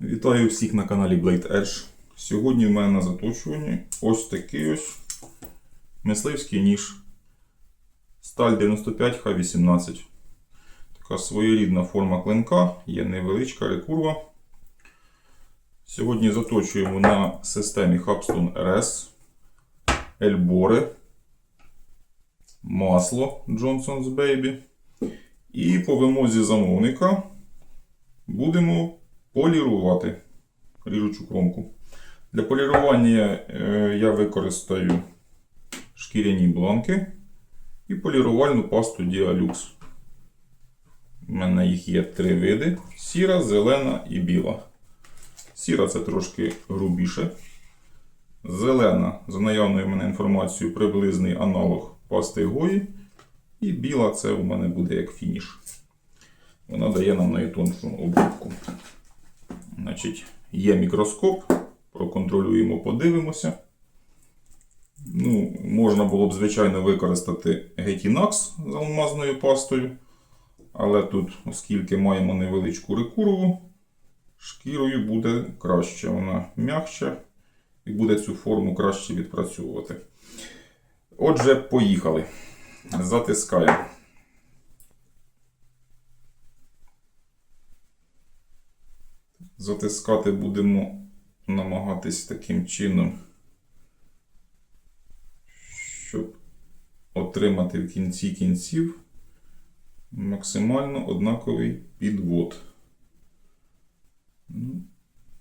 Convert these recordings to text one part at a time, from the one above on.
Вітаю всіх на каналі Blade Edge. Сьогодні в мене на заточуванні ось такий ось мисливський ніж. Сталь 95 Х18. Така своєрідна форма клинка, є невеличка рекурва. Сьогодні заточуємо на системі Hubstone RS, Ельбори, масло Johnson's Baby. І по вимозі замовника будемо полірувати ріжучу кромку. Для полірування е, я використаю шкіряні бланки і полірувальну пасту Dialux. У мене їх є три види: сіра, зелена і біла. Сіра це трошки грубіше. Зелена, за наявною в мене інформацією, приблизний аналог пасти Гої. І біла це у мене буде як фініш. Вона дає нам найтоншу обробку. Значить, є мікроскоп, проконтролюємо, подивимося. Ну, Можна було б, звичайно, використати Getinax з алмазною пастою. Але тут, оскільки маємо невеличку рекурву, шкірою буде краще. Вона м'якша і буде цю форму краще відпрацьовувати. Отже, поїхали. Затискаємо. Затискати будемо намагатись таким чином, щоб отримати в кінці кінців максимально однаковий підвод. Ну,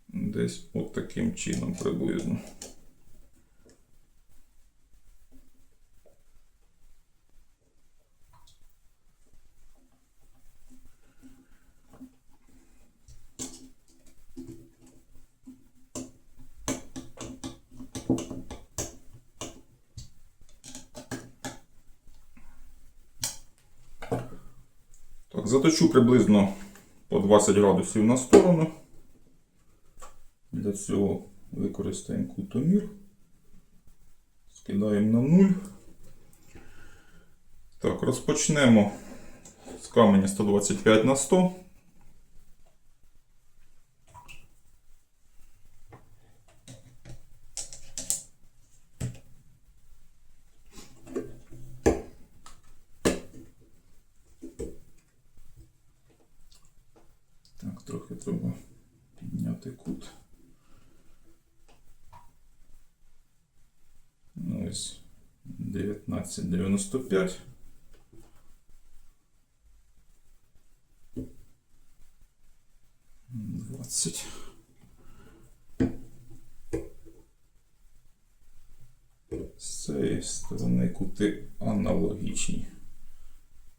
Десь от таким чином приблизно. Заточу приблизно по 20 градусів на сторону. Для цього використаємо кутомір. Скидаємо на 0. Так, розпочнемо з каменя 125 на 100. Так, трохи треба підняти кут. Ну, ось 1995. Двадцять. З цієї сторони кути аналогічні.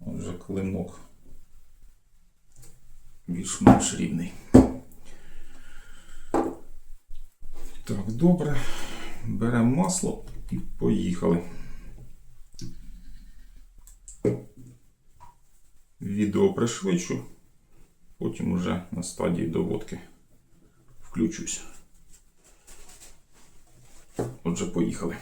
Отже, клинок більш-менш рівний. Так, добре. Беремо масло і поїхали. Відео пришвидшу, потім уже на стадії доводки включусь. Отже, поїхали.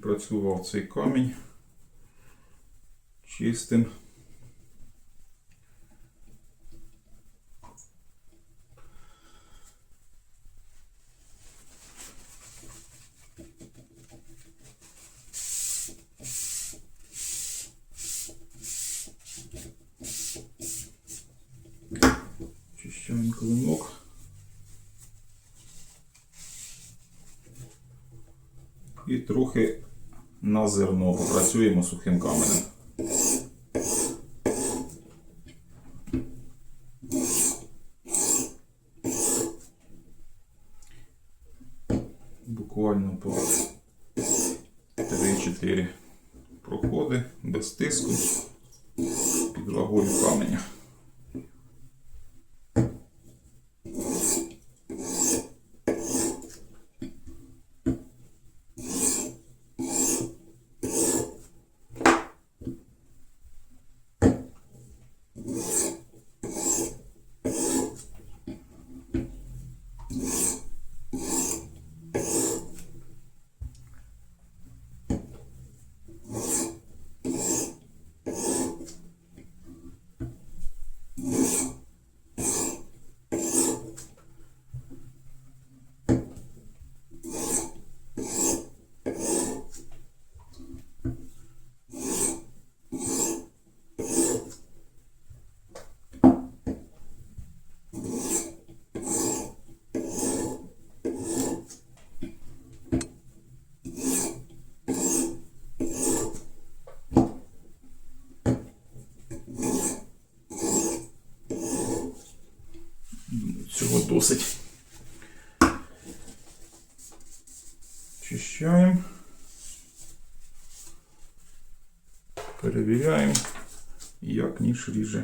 Відпрацював цей камінь чистим. Чищаємо на зерно попрацюємо сухим каменем. досить. Чищаємо. Перевіряємо, як ніж ріже.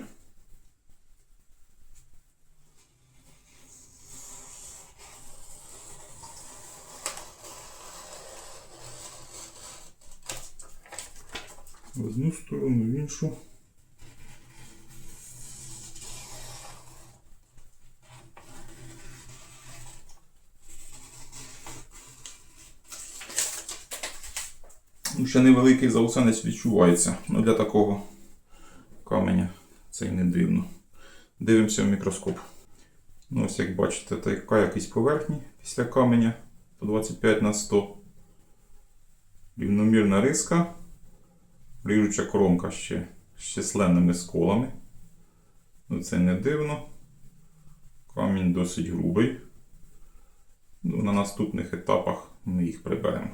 В одну сторону, в іншу. Ще невеликий заусенець відчувається. Ну, для такого каменя це й не дивно. Дивимося в мікроскоп. Ну, ось як бачите, така якісь поверхні після каменя по 25 на 100. Рівномірна риска. Ріжуча кромка ще з численними сколами. Ну, це не дивно. Камінь досить грубий. Ну, на наступних етапах ми їх приберемо.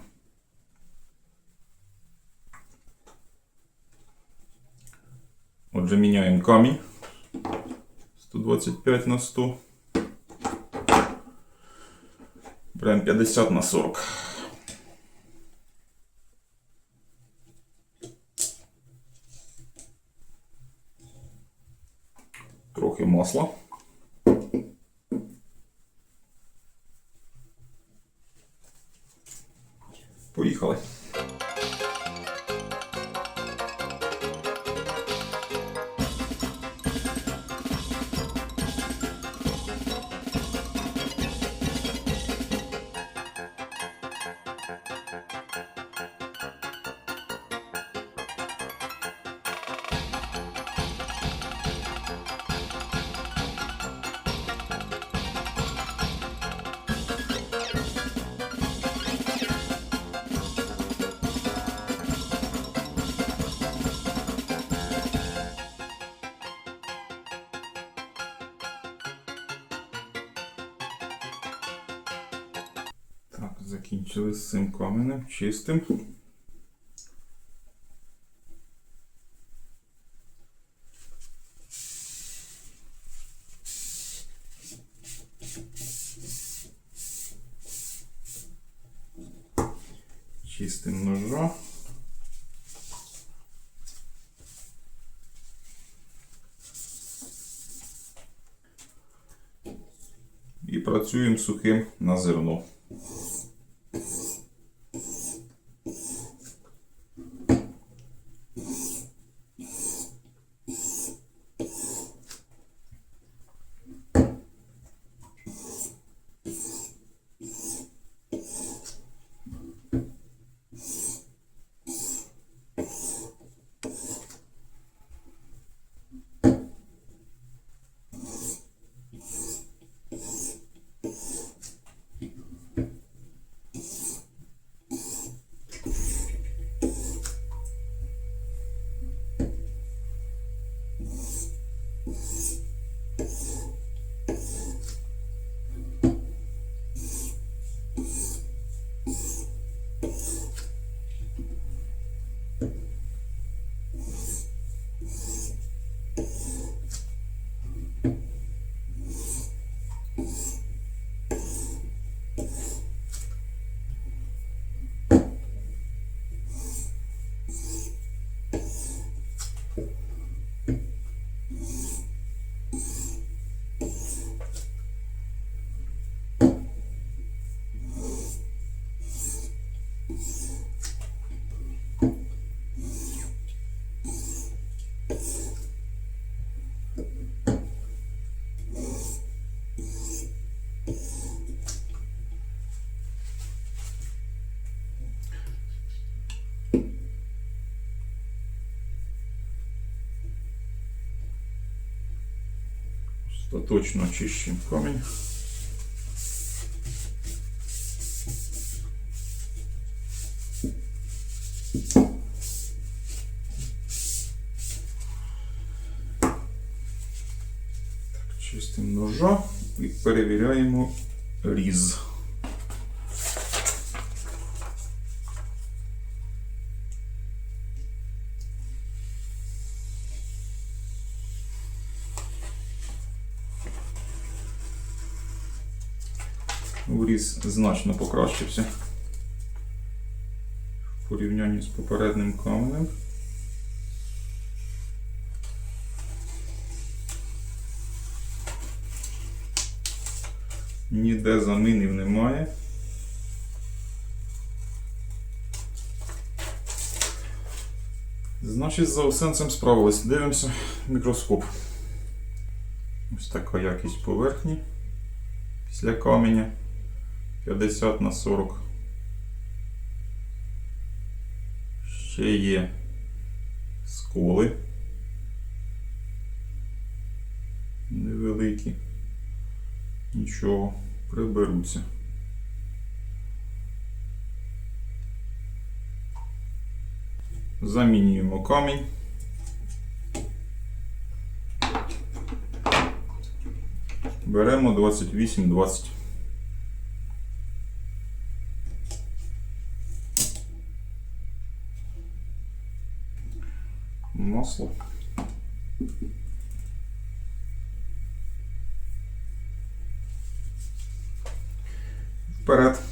Отже, міняємо камінь 125 на 100. Беремо 50 на 40. Трохи масла. Поїхали. Закінчили з цим каменем чистим. Чистим ножа. І працюємо сухим на зерно. Остаточно очищуємо камінь. Так, чистимо ножа і перевіряємо різ. Вріз значно покращився в порівнянні з попереднім каменем. Ніде заминів немає. Значить, з заусенцем справились. Дивимося мікроскоп. Ось така якість поверхні після каменя. 50 на 40. Ще є сколи. Невеликі. Нічого, приберуться. Замінюємо камінь. Беремо 28-20. Масло. Вперед.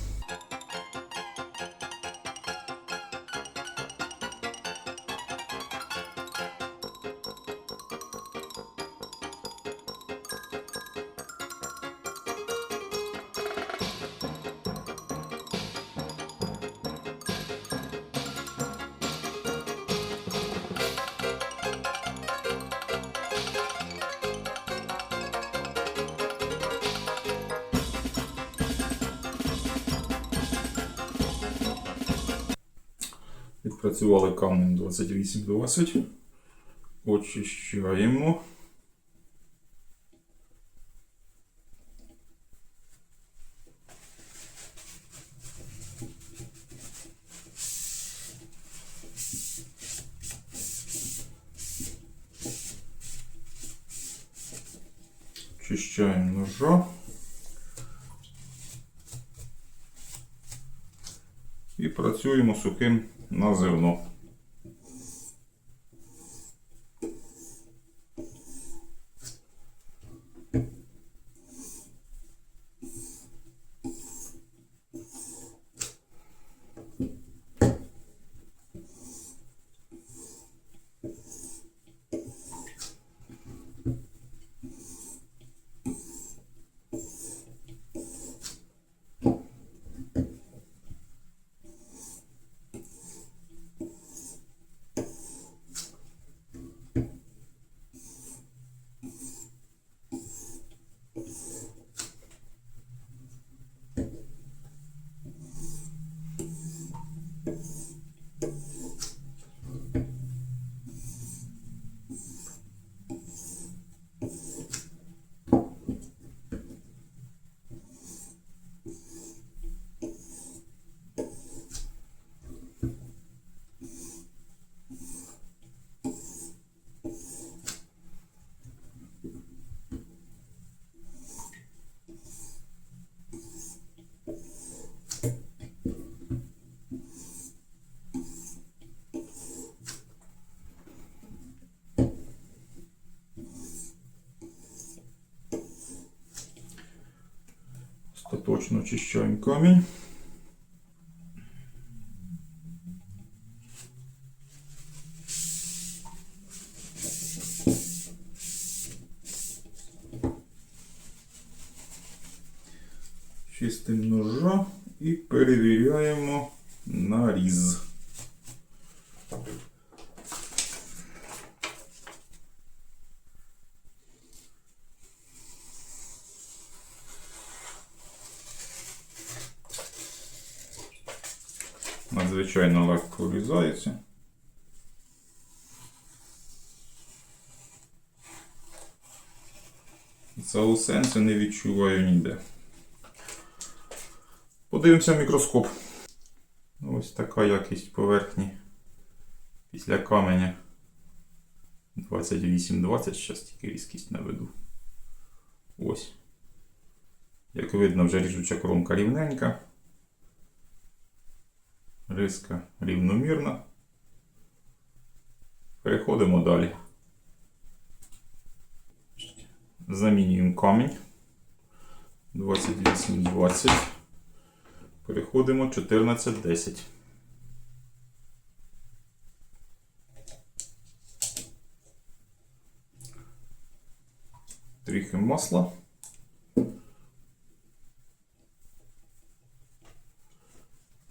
Відпрацювали камнем 28-20. Очищаємо. Очищаємо ножа. І працюємо сухим на зерно. Остаточно очищаємо камінь. Чистимо ножа і перевіряємо наріз. Надзвичайно легко врізається. Заусенцю не відчуваю ніде. Подивимося мікроскоп. Ось така якість поверхні після каменя 28-20, зараз тільки різкість наведу. Ось. Як видно, вже ріжуча кромка рівненька. Риска рівномірна. Переходимо далі. Замінюємо камінь. 28-20. Переходимо 14-10. Трохи масла.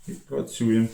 І працюємо.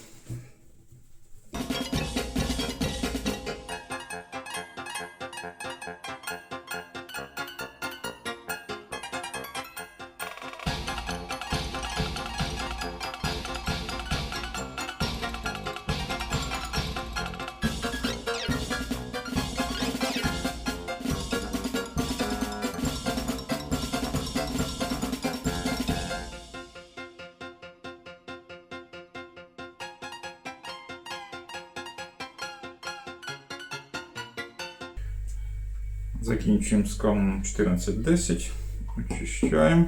Закінчуємо з камнем 1410. Очищаємо.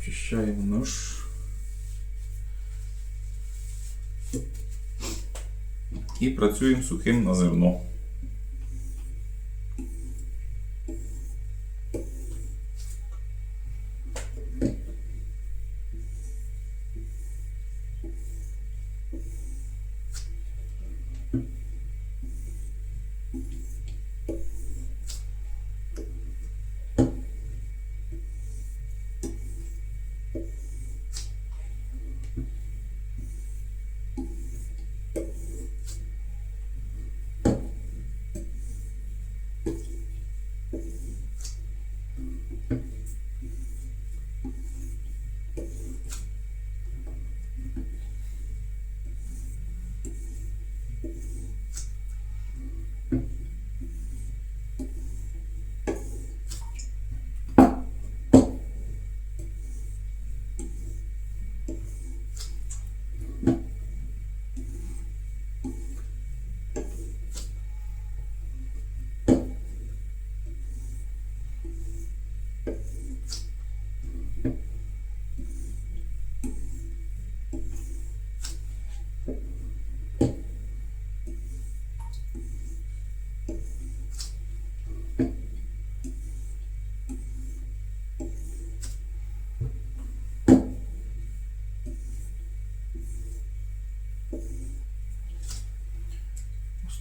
Очищаємо нож. І працюємо сухим на зерно.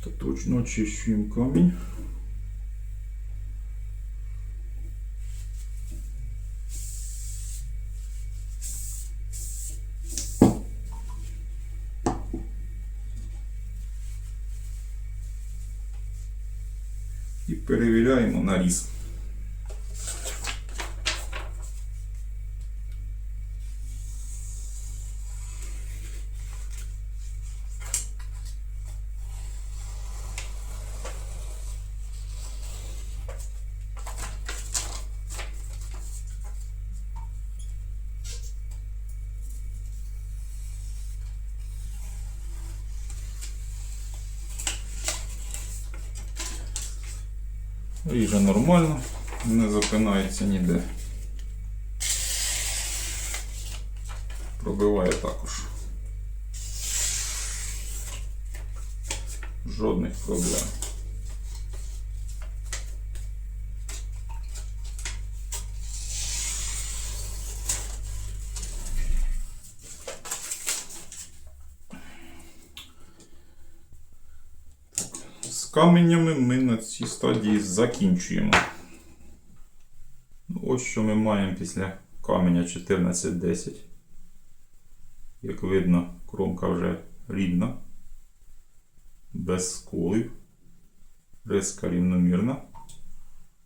Остаточно очищуємо камінь. І перевіряємо наріз. Нормально, не запинається ніде. Пробиває також. Жодних проблем. З каменями ми на цій стадії закінчуємо. Ну, Ось що ми маємо після каменя 1410. Як видно, кромка вже рівна, без сколів, риска рівномірна.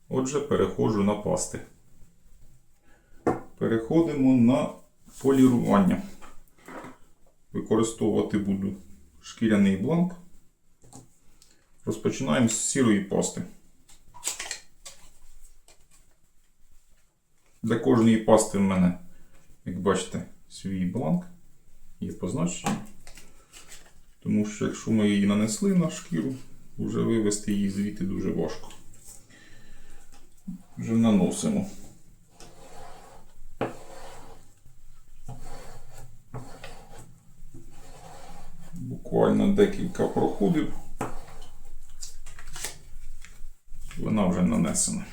Отже, переходжу на пасти. Переходимо на полірування. Використовувати буду шкіряний бланк. Розпочинаємо з сірої пасти. Для кожної пасти в мене, як бачите, свій бланк є позначення. Тому що якщо ми її нанесли на шкіру, вже вивести її звідти дуже важко. Вже наносимо. Буквально декілька проходів. Вона вже нанесена.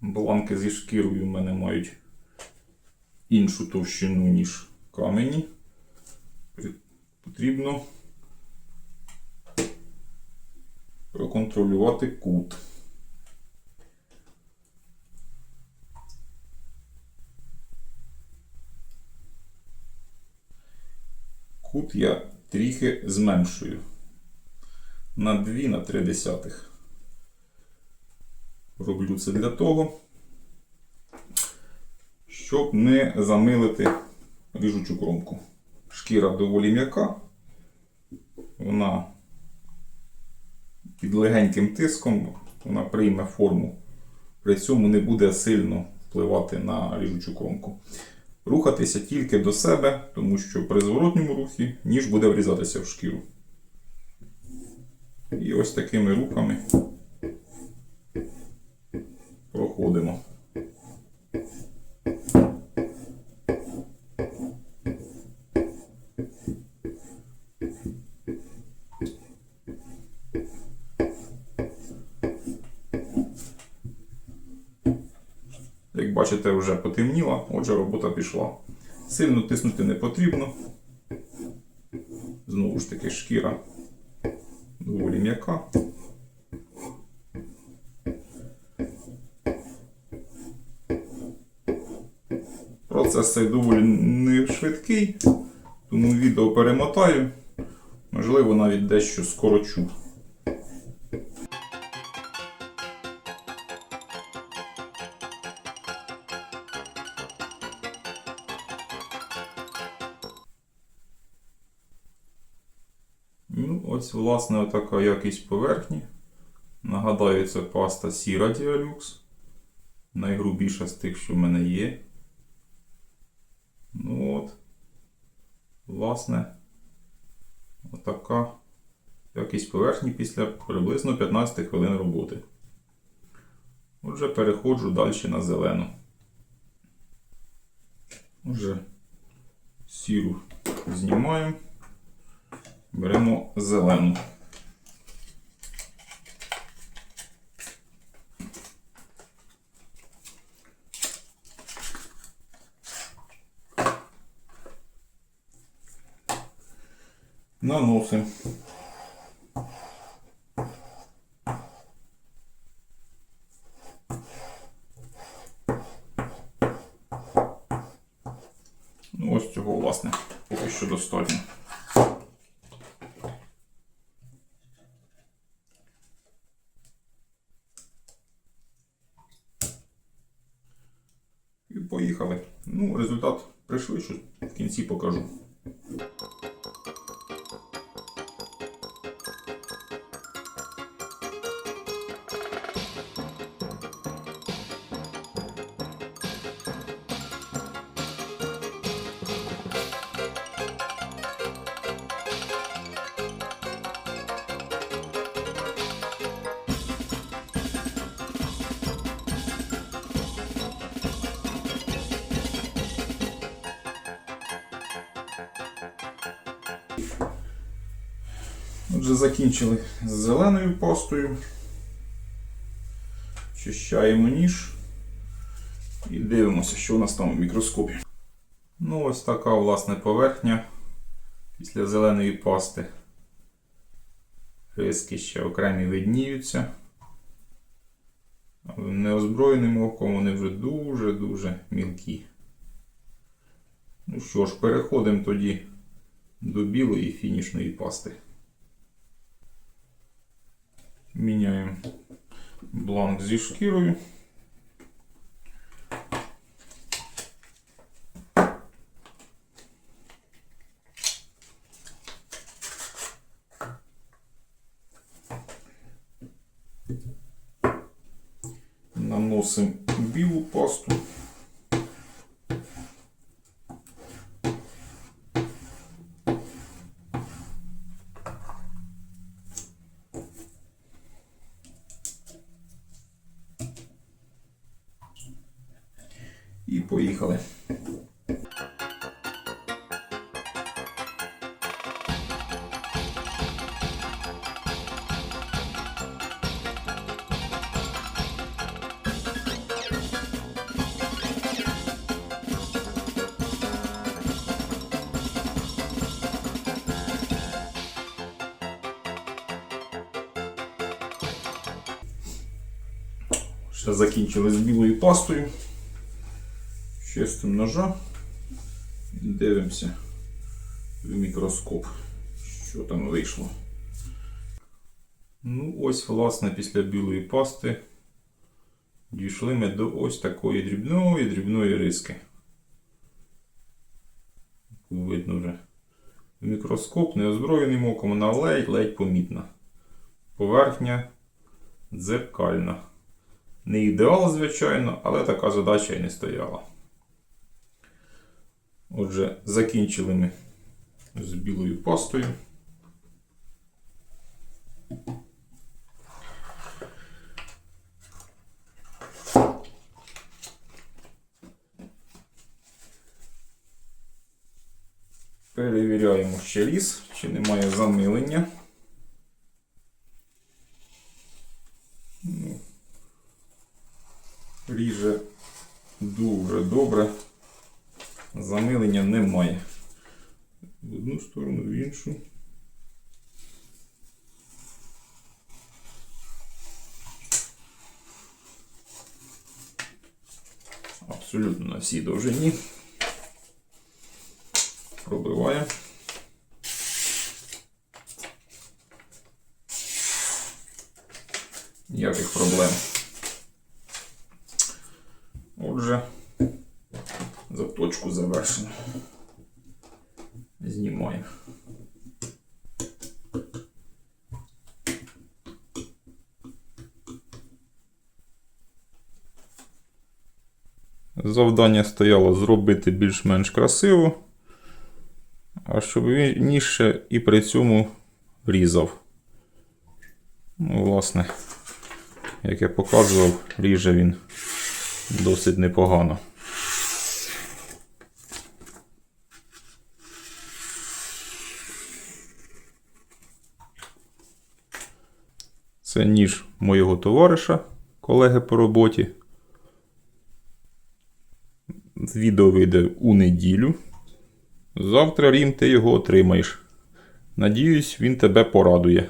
Бланки зі шкірою в мене мають іншу товщину, ніж камені. Потрібно проконтролювати кут. Кут я трохи зменшую на 2 на 3 десятих. Роблю це для того, щоб не замилити ріжучу кромку. Шкіра доволі м'яка, вона під легеньким тиском вона прийме форму, при цьому не буде сильно впливати на ріжучу кромку. Рухатися тільки до себе, тому що при зворотньому рухі ніж буде врізатися в шкіру. І ось такими руками проходимо. Як бачите, вже потемніло, отже робота пішла. Сильно тиснути не потрібно. Знову ж таки, шкіра доволі м'яка. Процес цей доволі не швидкий, тому відео перемотаю. Можливо, навіть дещо скорочу. Ось, власне, така якість поверхні. Нагадаю, це паста Сіра Діалюкс. Найгрубіша з тих, що в мене є. Ну от. Власне, отака якість поверхні після приблизно 15 хвилин роботи. Отже, переходжу далі на зелену. Отже, сіру знімаємо. Беремо зелену. Наносимо. Отже, закінчили з зеленою пастою. Чищаємо ніж і дивимося, що у нас там в мікроскопі. Ну, ось така власне поверхня після зеленої пасти. Риски ще окремі видніються. Неозброєним оком вони вже дуже-дуже мілкі. Ну що ж, переходимо тоді до білої фінішної пасти. Міняємо бланк зі шкірою. Наносимо білу пасту. Ще закінчили з білою пастою. Чистим ножа. І дивимося в мікроскоп, що там вийшло. Ну, ось, власне, після білої пасти дійшли ми до ось такої дрібної дрібної риски. Видно вже. Мікроскоп неозброєним оком, вона ледь-ледь помітна. Поверхня дзеркальна. Не ідеал, звичайно, але така задача і не стояла. Отже, закінчили ми з білою пастою. Перевіряємо ще ліс, чи немає замилення. Ну, Ріже дуже добре. Замилення немає. В одну сторону, в іншу. Абсолютно на всій довжині. Пробиваємо. Ніяких проблем. Отже, заточку завершено. Знімаємо. Завдання стояло зробити більш-менш красиво, а щоб він ніжче і при цьому різав. Ну, власне, як я показував, ріже він досить непогано. Це ніж моєго товариша, колеги по роботі. Відео вийде у неділю. Завтра Рім, ти його отримаєш. Надіюсь, він тебе порадує.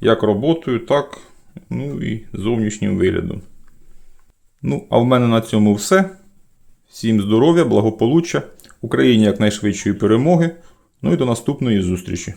Як роботою, так ну і зовнішнім виглядом. Ну, а в мене на цьому все. Всім здоров'я, благополуччя, Україні якнайшвидшої перемоги. Ну і до наступної зустрічі.